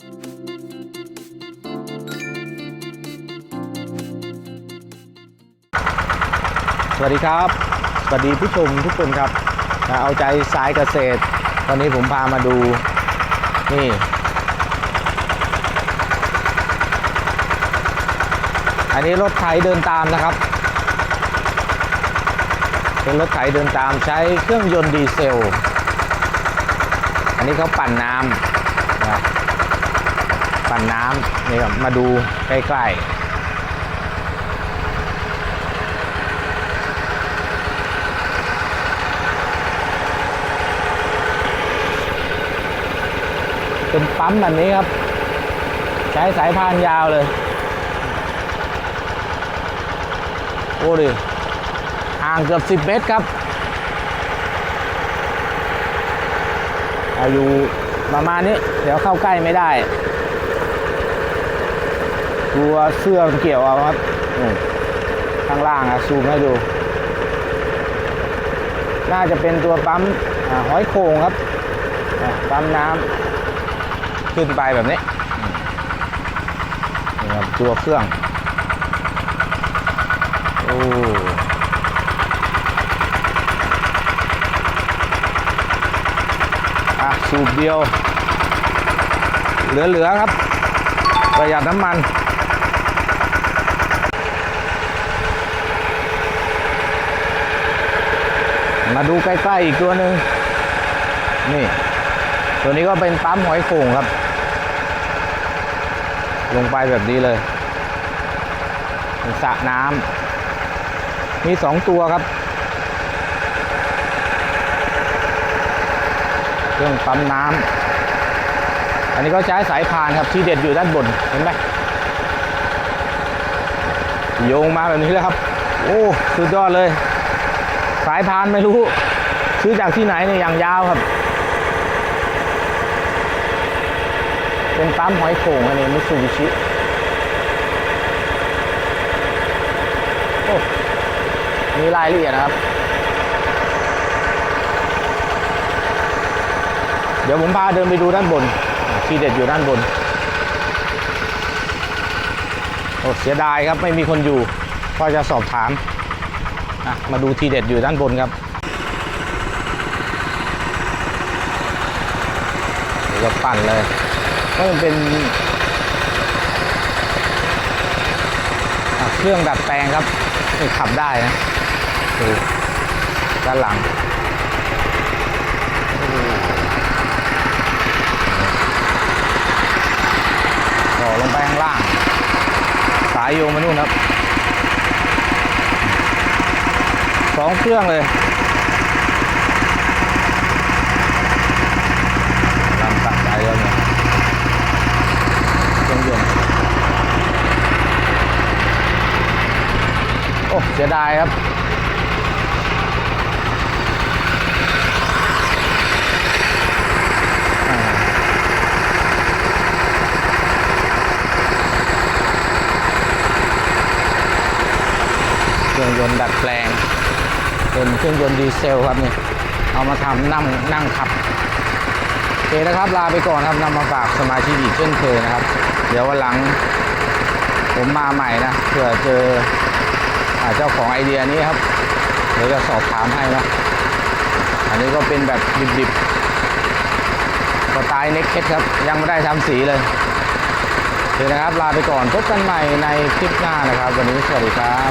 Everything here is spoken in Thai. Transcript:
สวัสดีครับ สวัสดีผู้ชมทุกคนครับ เอาใจสายเกษตรวันนี้ผมพามาดู นี่ อันนี้รถไถเดินตามนะครับ เป็นรถไถเดินตามใช้เครื่องยนต์ดีเซล อันนี้เขาปั่นน้ำนะ ปั่นน้ำนี่ครับมาดูใกล้ๆเป็นปั๊มแบบนี้ครับ ใช้สายพานยาวเลย โอ้ดิห่างเกือบ 10 เมตรครับ อายุประมาณนี้ เดี๋ยวเข้าใกล้ไม่ได้ กลัวเสื้อมันเกี่ยวเอาครับข้างล่างอะซูมให้ดู น่าจะเป็นตัวปั๊มห้อยโข่งครับปั๊มน้ำขึ้นไปแบบนี้นี่ครับตัวเครื่องโอ้อะสูบเดียว เหลือ ๆ ครับ ประหยัดน้ำมัน มาดูใกล้ๆอีกตัวหนึ่งนี่ ตัวนี้ก็เป็นปั๊มหอยโข่งครับ ลงไปแบบนี้เลยสระน้ำมีสองตัวครับ เครื่องปั๊มน้ำอันนี้ก็ใช้สายพานครับที่เด็ดอยู่ด้านบนเห็นไหมโยงมาแบบนี้แล้วครับ โอ้ สุดยอดเลย สายพานไม่รู้ ซื้อจากที่ไหนเนี่ยอย่างยาวครับ เป็นปั๊มหอยโข่งอันนี้มิตซูบิชิโอ้มีรายละเอียดนะครับ เดี๋ยวผมพาเดินไปดูด้านบน ที่เด็ดอยู่ด้านบนโอ้เสียดายครับไม่มีคนอยู่ก็จะสอบถาม มาดูทีเด็ดอยู่ด้านบนครับเดี๋ยวจะปั่นเลยก็มันเป็นเครื่องดัดแปลงครับขับได้นะดูด้านหลังต่อลงไปข้างล่าง สายโยงมานู่นครับ สองเครื่องเลยลำตัดใจแล้วเนี่ยเครื่องยนต์โอ้เสียดายครับเครื่องยนต์ดัดแปลง เป็นเครื่องยนต์ดีเซลครับนี่เอามาทำนั่งนั่งขับโอเคนะครับลาไปก่อนครับนำมาฝากสมาชิกอีกเช่นเคยนะครับ เดี๋ยววันหลังผมมาใหม่นะเผื่อเจอเจ้าของไอเดียนี้ครับเดี๋ยวจะสอบถามให้นะอันนี้ก็เป็นแบบดิบๆสไตล์เน็กเคสครับ ยังไม่ได้ทำสีเลยโอเคนะครับ ลาไปก่อนพบกันใหม่ในคลิปหน้านะครับ วันนี้สวัสดีครับ